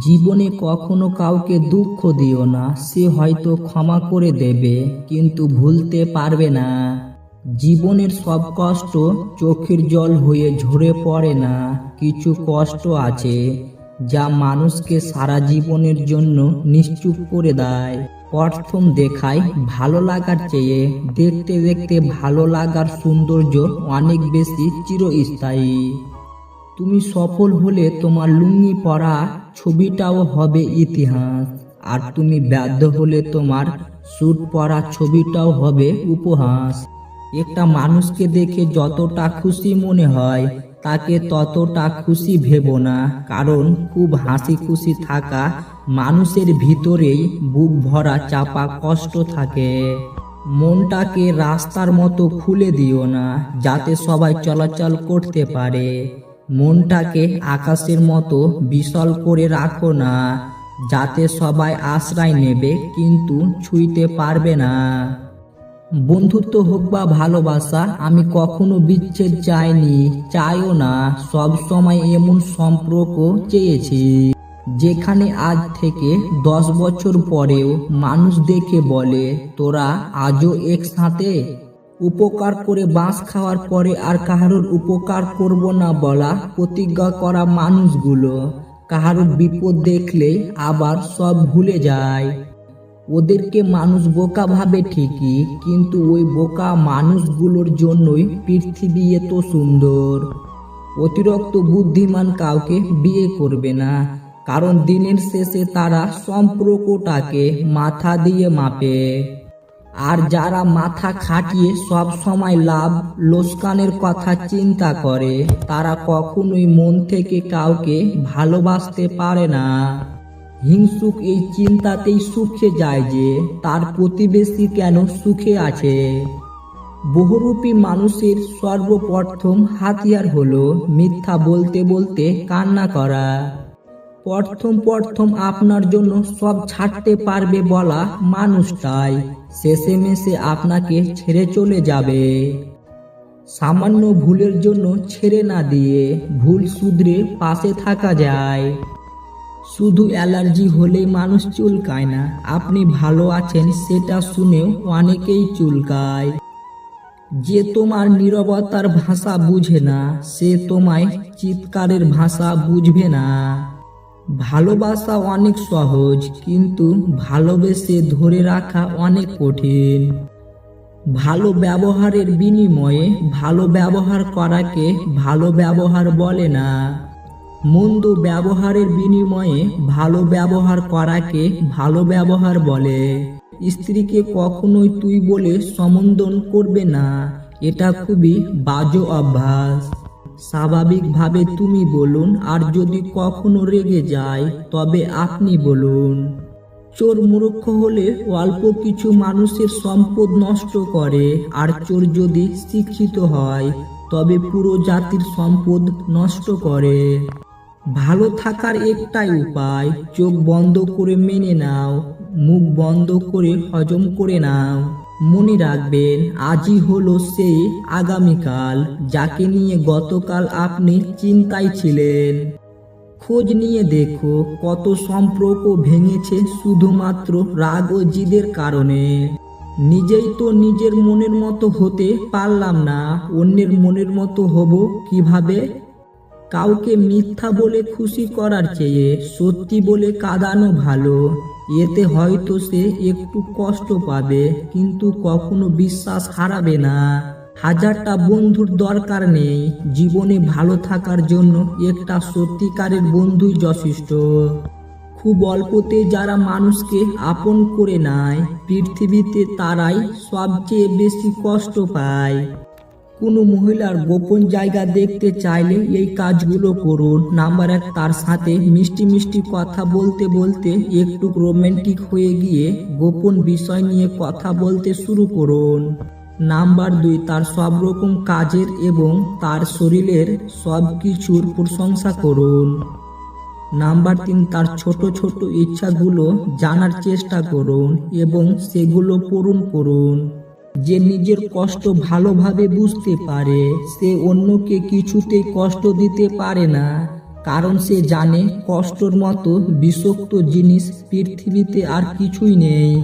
জীবনে কখনো কাউকে দুঃখ দিও না, সে হয়তো ক্ষমা করে দেবে, কিন্তু ভুলতে পারবে না। জীবনের সব কষ্ট চোখের জল হয়ে ঝরে পড়ে না, কিছু কষ্ট আছে যা মানুষকে সারা জীবনের জন্য নিশ্চুপ করে দেয়। প্রথম দেখায় ভালো লাগার চেয়ে দেখতে দেখতে ভালো লাগার সৌন্দর্য অনেক বেশি চিরস্থায়ী। তুমি সফল হলে তোমার লুঙ্গি পরা ছবিটাও হবে ইতিহাস। আর তুমি ব্যর্থ হলে তোমার স্যুট পরা ছবিটাও হবে উপহাস। একটা মানুষকে দেখে যতটা খুশি মনে হয়, তাকে ততটা খুশি ভেবো না। কারণ খুব হাসি খুশি থাকা মানুষের ভিতরেই বুক ভরা চাপা কষ্ট থাকে। মনটাকে রাস্তার মতো খুলে দিও না, যাতে সবাই চলাচল করতে পারে। মনটাকে আকাশের মতো বিশাল করে রাখো না, যাতে সবাই আশ্রয় নেবে কিন্তু ছুঁইতে পারবে না। বন্ধুত্ব হোক বা ভালোবাসা, আমি কখনো বিচ্ছেদ চাইনি, চাইও না, সব সময় এমন সম্পর্ক চেয়েছি, যেখানে আজ থেকে দশ বছর পরেও মানুষ দেখে বলে, তোরা আজও একসাথে? উপকার করে বাঁশ খাওয়ার পরে আর কাহারোর উপকার করব না বলা প্রতিজ্ঞা করা মানুষগুলো। কাহারোর বিপদ দেখলে আবার সব ভুলে যায়। ওদেরকে মানুষ বোকা ভাবে ঠিকই, কিন্তু ওই বোকা মানুষগুলোর জন্যই পৃথিবী এত সুন্দর। অতিরিক্ত বুদ্ধিমান কাউকে বিয়ে করবে না, কারণ দিনের শেষে তারা সম্পর্কটাকে মাথা দিয়ে মাপে। আর যারা মাথা খাটিয়ে সব সময় লাভ, লোসকানের কথা চিন্তা করে, তারা কখনোই মন থেকে কাউকে ভালোবাসতে পারে না। হিংসুক এই চিন্তাতেই সুখে যায় যে, তার প্রতিবেশী কেন সুখে আছে? বহুরূপী মানুষের সর্বপ্রথম হাতিয়ার হলো মিথ্যা বলতে বলতে কান্না করা। প্রথম প্রথম আপনার জন্য সব ছাড়তে পারবে বলা মানুষটাই শেষে মেশে আপনাকে ছেড়ে চলে যাবে। সামান্য ভুলের জন্য ছেড়ে না দিয়ে ভুল শুধরে পাশে থাকা যায়। শুধু অ্যালার্জি হলেই মানুষ চুলকায় না, আপনি ভালো আছেন সেটা শুনেও অনেকেই চুলকায়। যে তোমার নীরবতার ভাষা বুঝে না, সে তোমায় চিৎকারের ভাষা বুঝবে না। ভালোবাসা অনেক সহজ, কিন্তু ভালোবেসে ধরে রাখা অনেক কঠিন। ভালো ব্যবহারের বিনিময়ে ভালো ব্যবহার করাকে ভালো ব্যবহার বলে না। মন্দ ব্যবহারের বিনিময়ে ভালো ব্যবহার করাকে ভালো ব্যবহার বলে। স্ত্রীকে কখনোই তুই বলে সম্বোধন করবে না, এটা খুবই বাজো অভ্যাস। স্বাভাবিকভাবে তুমি বলুন, আর যদি কখনো রেগে যায়, তবে আপনি বলুন। চোর মূর্খ হলে অল্প কিছু মানুষের সম্পদ নষ্ট করে, আর চোর যদি শিক্ষিত হয়, তবে পুরো জাতির সম্পদ নষ্ট করে। ভালো থাকার একটাই উপায়, চোখ বন্ধ করে মেনে নাও, মুখ বন্ধ করে হজম করে নাও। মনে রাখবেন, আজই হলো সেই আগামীকাল যাকে নিয়ে গতকাল আপনি চিন্তায় ছিলেন। খোঁজ নিয়ে দেখো, কত সম্পর্ক ভেঙেছে শুধুমাত্র রাগ ও জিদের কারণে। নিজেই তো নিজের মনের মতো হতে পারলাম না, অন্যের মনের মতো হব কীভাবে? কাউকে মিথ্যা বলে খুশি করার চেয়ে সত্যি বলে কাঁদানো ভালো। এতে হয়তো সে একটু কষ্ট পাবে, কিন্তু কখনো বিশ্বাস হারাবে না। হাজারটা বন্ধুর দরকার নেই, জীবনে ভালো থাকার জন্য একটা সত্যিকারের বন্ধুই যথেষ্ট। খুব অল্পতে যারা মানুষকে আপন করে নেয়, পৃথিবীতে তারাই সবচেয়ে বেশি কষ্ট পায়। কোনো মহিলার গোপন জায়গা দেখতে চাইলে এই কাজগুলো করুন। নাম্বার এক, তার সাথে মিষ্টি মিষ্টি কথা বলতে বলতে একটু রোমান্টিক হয়ে গিয়ে গোপন বিষয় নিয়ে কথা বলতে শুরু করুন। নাম্বার দুই, তার সব রকম কাজের এবং তার শরীরের সব কিছুর প্রশংসা করুন। নাম্বার তিন, তার ছোট ছোট ইচ্ছাগুলো জানার চেষ্টা করুন এবং সেগুলো পূরণ করুন। যে নিজের কষ্ট ভালোভাবে বুঝতে পারে, সে অন্যকে কিছুতেই কষ্ট দিতে পারে না, কারণ সে জানে কষ্টর মতো বিষক্ত জিনিস পৃথিবীতে আর কিছুই নেই।